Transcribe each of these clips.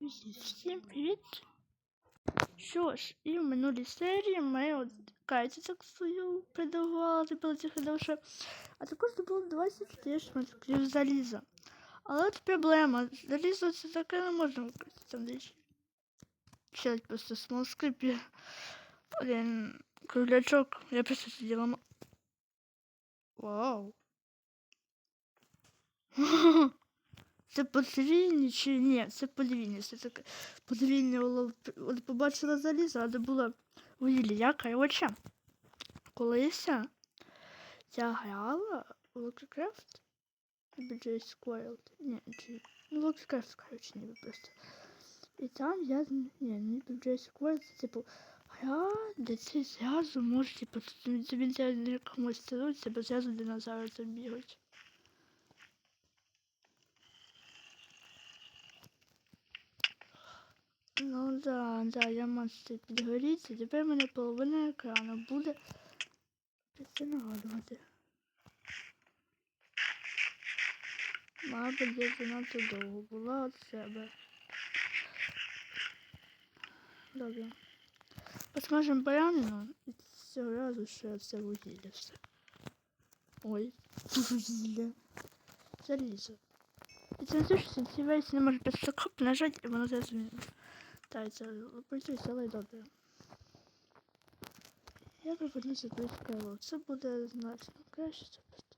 Всім привіт! Що ж, і в минулій серії ми от кайці так свою придавали, цих довше, а також добули 24 шматків заліза. Але от проблема, залізо це таке не можна використати там десь. Ще просто смолскрипі. Один круглячок, я просто сиділа. Вау! Це подвійні чи ні? Це подвійні. Це таке подвійне улов. От побачила залізо, але була в Іллі. Я короче, колись я грала в Warcraft BJ Squirrel. Ні, чи ну Warcraft, короче, ніби просто. І там я ні, не BJ Squirrel, це типу гра, де ти зразу можеш, типу, тобі не комусь становиться, бо зразу динозаври там бігають. Ну да, да, я мастер підгоріться. Тепер в мене половина екрану буде. Це нагадувати. Мабуть, я занадто довго була від себе. Добре. Посмажемо баранину і цього разу ще це вугілля все. Ой, вугілля. Залізо. І це не те, що ці версії не можуть без нажати, і воно зараз та це працює але добре. Я пропоную забити каву. Це буде значно краще. Це просто.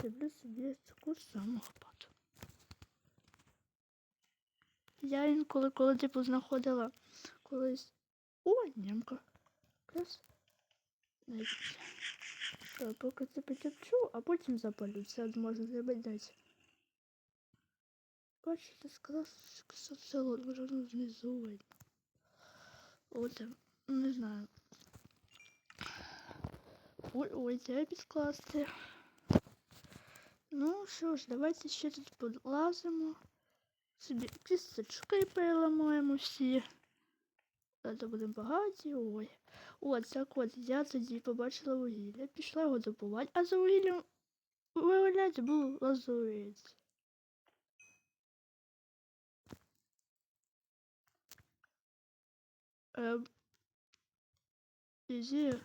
Зроблю собі саму лопату. Я інколи, коли типу знаходила колись. О, нямка. Якраз. Так, поки це потягчу, а потім запалю. Це можна зробити десь. Бачите, сказав, що село вже знизу видно. От, не знаю. Ой, ой, треба підкласти. Ну що ж, давайте ще тут подлазимо. Собі кісточки переламаємо всі. Це будемо багаті. Ой. От, так от, я тоді побачила вугілля, пішла його добувати, а за вугіллям, виявляється, був лазурець. Ем, Ізі.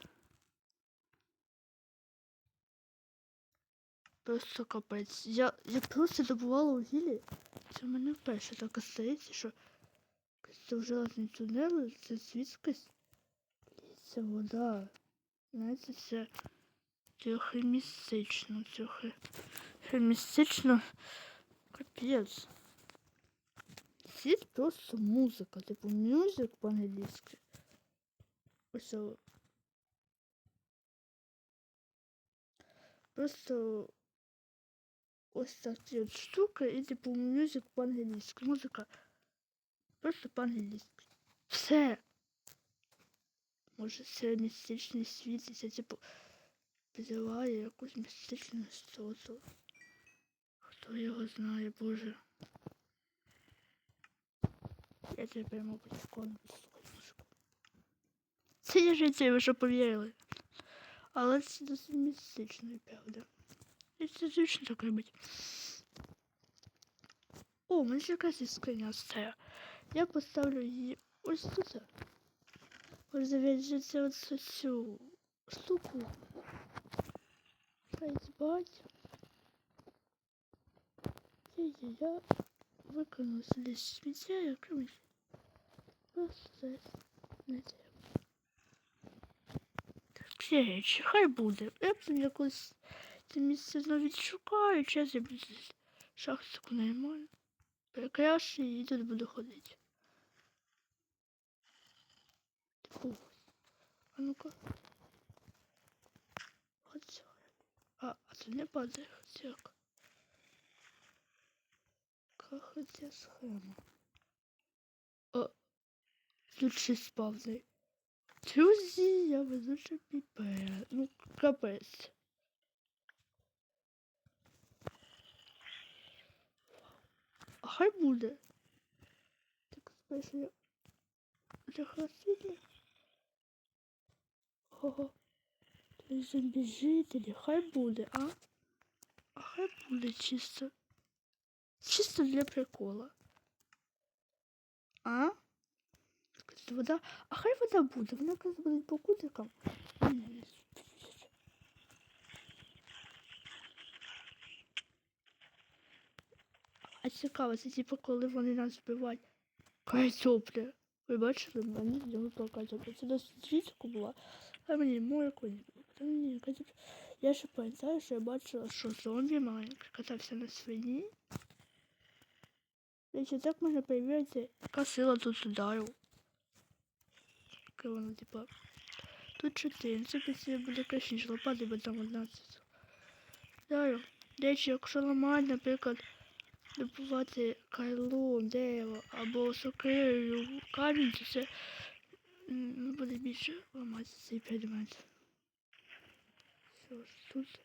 Просто капець. Я, я просто добувала вугілля. Це в мене вперше так стається, що це вже не тунели, це звідкись. Це вода. Знаєте, це трохи містично, трохи містично. Капець. Світ просто музика, типу мюзик по-англійськи. Ось. Просто ось такі от штуки і типу мюзик по-англійськи. Музика просто по-англійськи. Все. Може це містичний світ, і це типу підриває якусь містичну істоту. Хто його знає, Боже. Я мабуть, вкладу слухати музику. Це є життя, ви вже повірили. Але це досить містично, правда. І це звично так робить. О, мені ще якась є скриня стара. Я поставлю її ось тут. Ось зав'яжеться от цю штуку. Хай збать. Я виконую сюди сміття. Просто треба. Так, всі речі, хай буде. Я там якось це місце знову відшукаю, час я буду шахтику нормально. Прикрашу і тут буду ходити. Фу. А ну-ка. Хотя. А, а це не падає хотяк. Хотя схема. О, тут щось спавний. Друзі, я везуча піпе. Ну, капець. А хай буде. Так, спершу я захватили. Ого. Той зомбіжителі, хай буде, а? А хай Хай буде чисто. Чисто для прикола. А? Якась Вода. А хай вода буде. Вона якраз буде по кутикам. А цікаво, це типу, коли вони нас вбивають. Картопля. Ви бачили, мені зробила картопля. Це досить рідко була. А мені море коні. Картопля. Я ще пам'ятаю, що я бачила, що зомбі маленький катався на свині. Речі, так можна перевірити, яка сила тут удару. Яка вона, типа. Тут 14, якщо буде краще, ніж лопати, бо там 11. Даю. Речі, якщо ламають, наприклад, добувати кайло, дерево або сокирою камінь, то це ну, буде більше ламатися цей предмет. Що ж тут?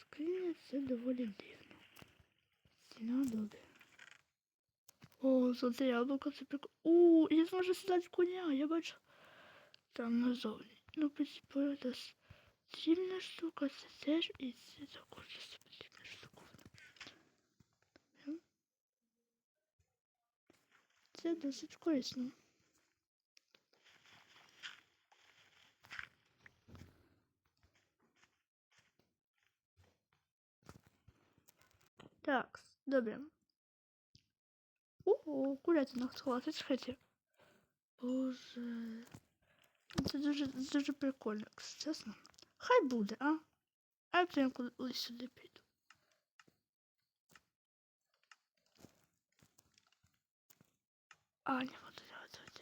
Скриня це доволі дивно. Стіна добре. О, золоте яблуко, це прикольно. О, я зможу сідати коня, я бачу. Там назовні. Ну, принципі, це сильна штука, це теж і це також потрібна штука. Це досить корисно. Так, добре. Ого, курятина сховати схиті. Боже. Це дуже, дуже прикольно, якщо чесно. Хай буде, а? А я прям колись сюди піду. А, не буду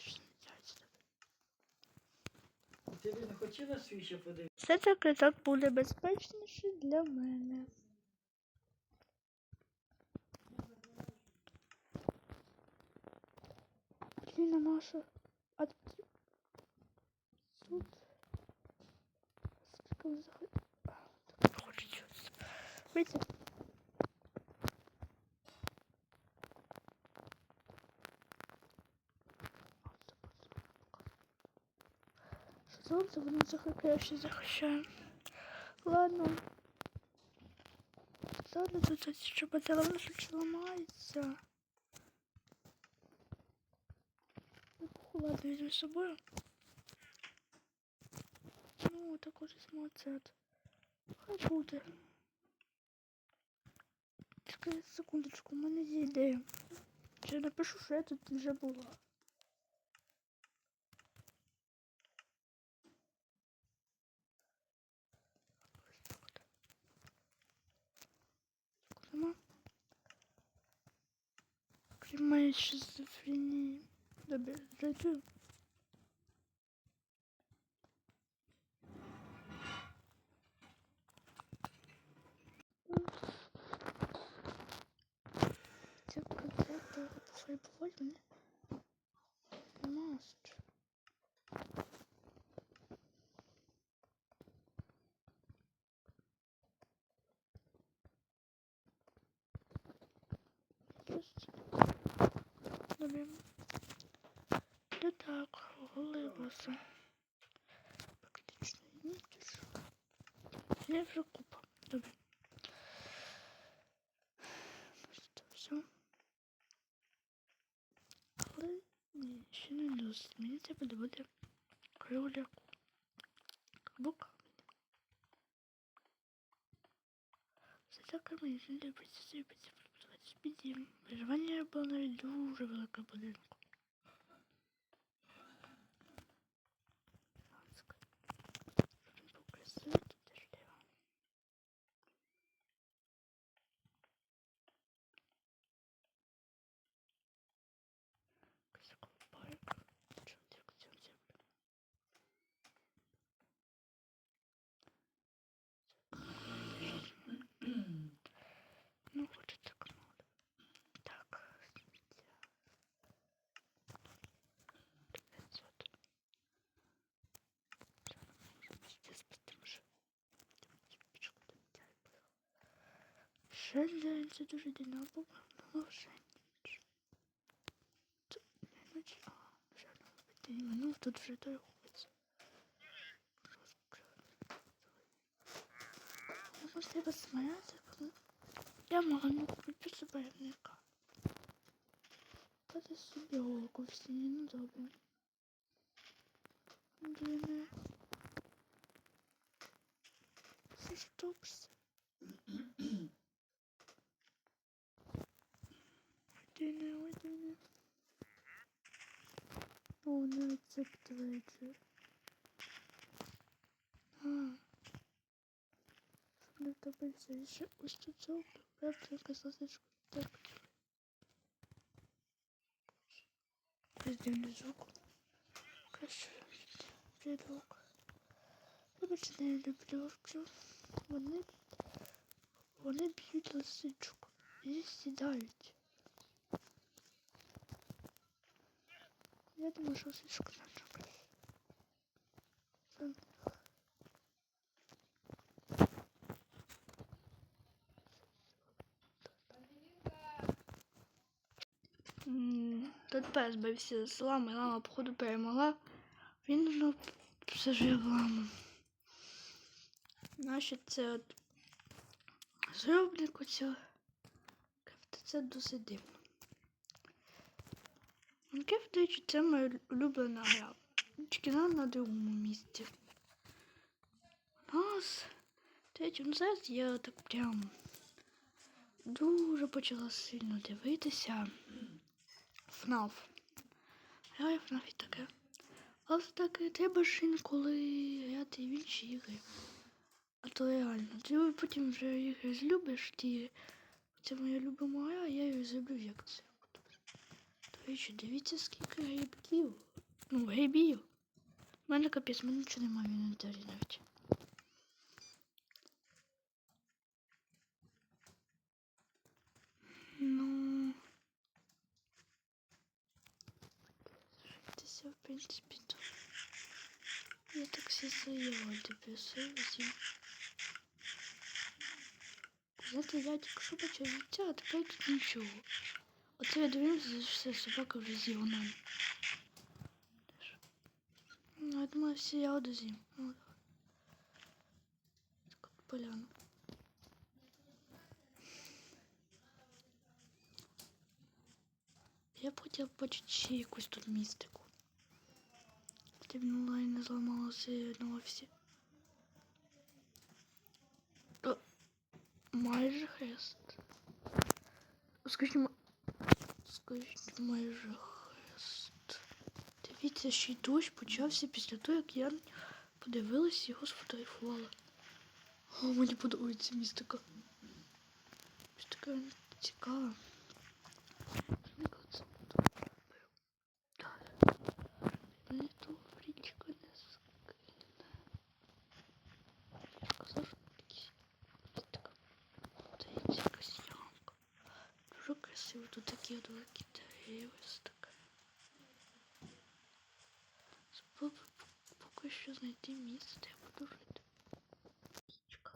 ж не делать. Ти не хотіла свій ще подивитися? Все таки так буде безпечніше для мене. Блін, а наша. А тут... Тут... Скільки заход... А, так не хочу щось. Вийти. Що воно захищає, ще захищає. Ладно. Ладно, тут що батарея, ламається. Ну, Ладно, візьму з собою. Ну, також самоцет. Хай буде. Чекай секундочку, у мене є ідея. Я напишу, що я тут вже була. Нема. Крім моєї шизофренії. Добре, зайду. Це концерти файбувать. Маст. Just Добре. Де так, голибося. Практично ніч. Я вже купа. Добре. Ось це все. Але ні, ще не досить. Мені треба добути кроляку. Або камінь. Все так камінь, не любиться, сипеться, продаватися підім. Виживання було навіть дуже велике будинку. День, це дуже була. Ну. Тут не ніч, а, вже не минув, тут вже той ходить. Розкрив. Ну, може, треба сміятися, коли Я маю купити суперника. Пати собі голку в стіні, ну добре. Блін. Застопся. Години, години. О, навіть це підтверджує. А. Щоб не втопився. Ще ось тут зовні. Пепчинка, сосичку. Так. Приздивний звук. Краще. Підлог. Вибачте, не люблю. люблю. Вони, вони б'ють лисичку і сідають. Я думаю, що люблю. М, Тут пес бився з села, моя мама, походу, перемогла. Він вже все ламу. Значить, це от оцього. Кефте, це досить дивно. Кефте, до це моя улюблена гра. Тільки вона на другому місці. У нас, до ну зараз я так прям дуже почала сильно дивитися. FNAF. Граю FNAF і таке. Але таке треба ж інколи грати в інші ігри. А то реально. Ти потім вже ігри злюбиш, ті. Це моя любима гра, я її зроблю як це. До речі, дивіться, скільки грибків. Ну, грибів. У мене капець, в мене нічого немає в інвентарі навіть. Ну. Житися, в принципі, то. Я так все заїла депресив всім. Знаєте, я тільки що почав життя, а тепер тут нічого. Оце я дивився, все собака вже з'їла нам. Ну, я думаю, всі я одозім. Ну, так от поляну. Я б хотів бачити ще якусь тут містику. Ти б онлайн не зламалося на офісі. О, майже хрест. Скажіть, ма- скажіть, майже хрест. Дивіться, ще й дощ почався після того, як я подивилась його сфотографувала. О, мені подобається містика. Містика цікава. Дуже красиво. Тут такі от великі дерева. ось таке. Спробуй поки що знайти місце, де я буду жити. Річка.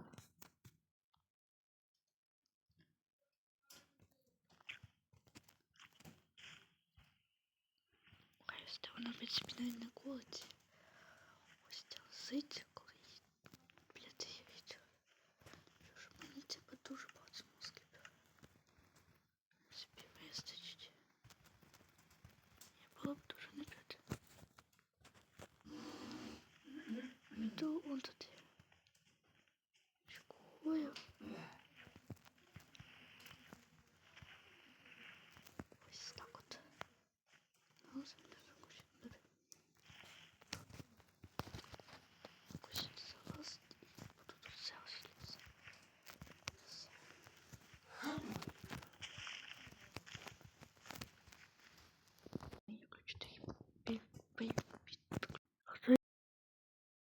Ось де вона в принципі навіть не колиться. Ось ця лисиця,